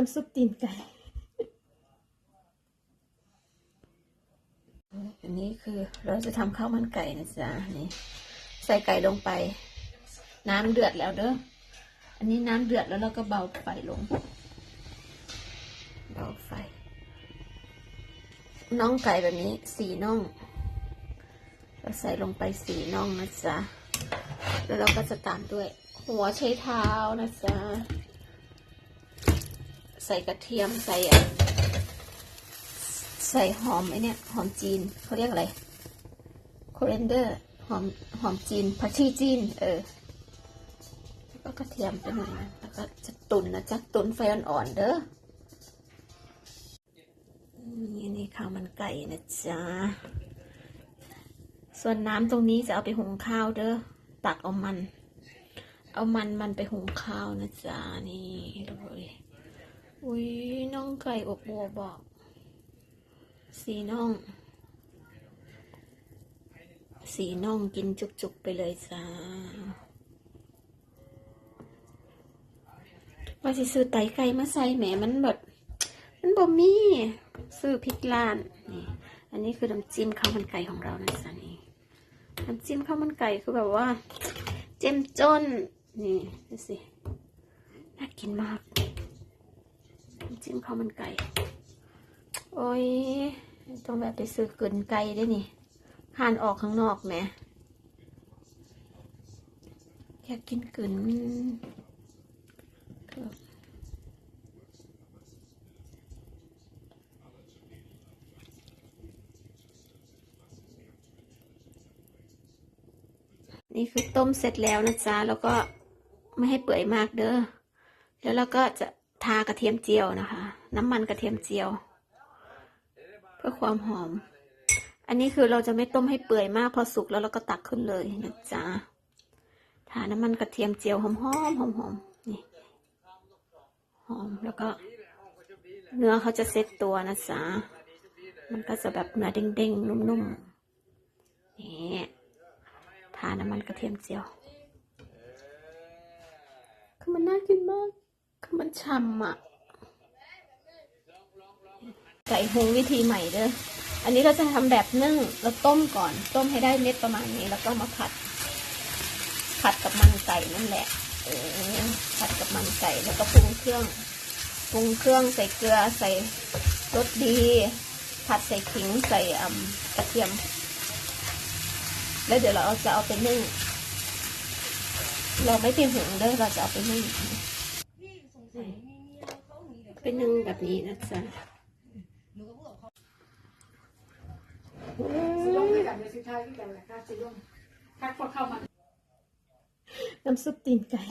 น้ำซุปตีนไก่อันนี้คือเราจะทำข้าวมันไก่นะจ๊ะนี่ใส่ไก่ลงไป น้ำเดือดแล้วเด้ออันนี้น้ำเดือดแล้วเราก็เบาไฟลง เบาไฟน่องไก่แบบนี้สี่น่องเราใส่ลงไปสี่น่องนะจ๊ะแล้วเราก็จะตามด้วย หัวใช้เท้านะจ๊ะ ส่กระเทียมใส่ใส่หอมไอเนี่ยหอมจีนเขาเรียกอะไรโคเรนเดอร์หอมหอมจีนผักชีจีน เออแล้วก็กระเทียมไปหน่อยนะแล้วก็จะตุนนะจ๊ะตุนไฟอ่อนๆเด้อนี่นี่ข้าวมันไก่นะจ๊ะส่วนน้ำตรงนี้จะเอาไปหุงข้าวเด้อตักเอามัน เอามันมันไปหุงข้าวนะจ๊ะนี่เลย อุ้ยน้องไก่อบบัวบอก สีน้อง สีน้องกินจุกๆไปเลยจ้าว่าสิซื้อไตไก่มาใส่แหมมันแบบ มันบ่มีซื้อพริกล้านนี่อันนี้คือน้ำจิ้มข้าวมันไก่ของเรานะจ๊ะนี่น้ำจิ้มข้าวมันไก่คือแบบว่า เจ้มจนนี่ดูสิน่ากินมาก จิ้มข้าวมันไก่ โอ้ยต้องแบบไปซื้อกลืนไก่ได้นี่ห่านออกข้างนอกแหมอยากกินกลืนนี่คือต้มเสร็จแล้วนะจ๊ะ แล้วก็ไม่ให้เปื่อยมากเด้อ แล้วเราก็จะ ทากระเทียมเจียวนะคะ น้ำมันกระเทียมเจียว เพื่อความหอม อันนี้คือเราจะไม่ต้มให้เปื่อยมากพอสุกแล้วเราก็ตักขึ้นเลยนะจ๊ะทาน้ำมันกระเทียมเจียวหอมหอมหอมหอมนี่หอมแล้วก็ เนื้อเขาจะเซ็ตตัวนะจ๊ะมันก็จะแบบเนื้อเด้งๆนุ่มๆนี่ทาน้ำมันกระเทียมเจียวคือมันน่ากินมาก คือมันฉ่ำอะ ไก่ฮงวิธีใหม่เด้อ อันนี้เราจะทำแบบนึ่งเราต้มก่อน ต้มให้ได้เม็ดประมาณนี้ แล้วก็มาผัด ผัดกับมันไก่นั่นแหละ เออ ผัดกับมันไก่แล้วก็ปรุงเครื่อง ปรุงเครื่องใส่เกลือใส่รสดี ผัดใส่ขิงใส่อ่กระเทียม แล้วเดี๋ยวเราจะเอาไปนึ่ง เราไม่ไปหุงเด้อเราจะเอาไปนึ่ง ไปนึ่งแบบนี้นะจ๊ะสิลงด้วยกันเลยสิทายด้วยกันแหละค่ะสิลงคักพอเข้ามาน้ำซุปตีนไก่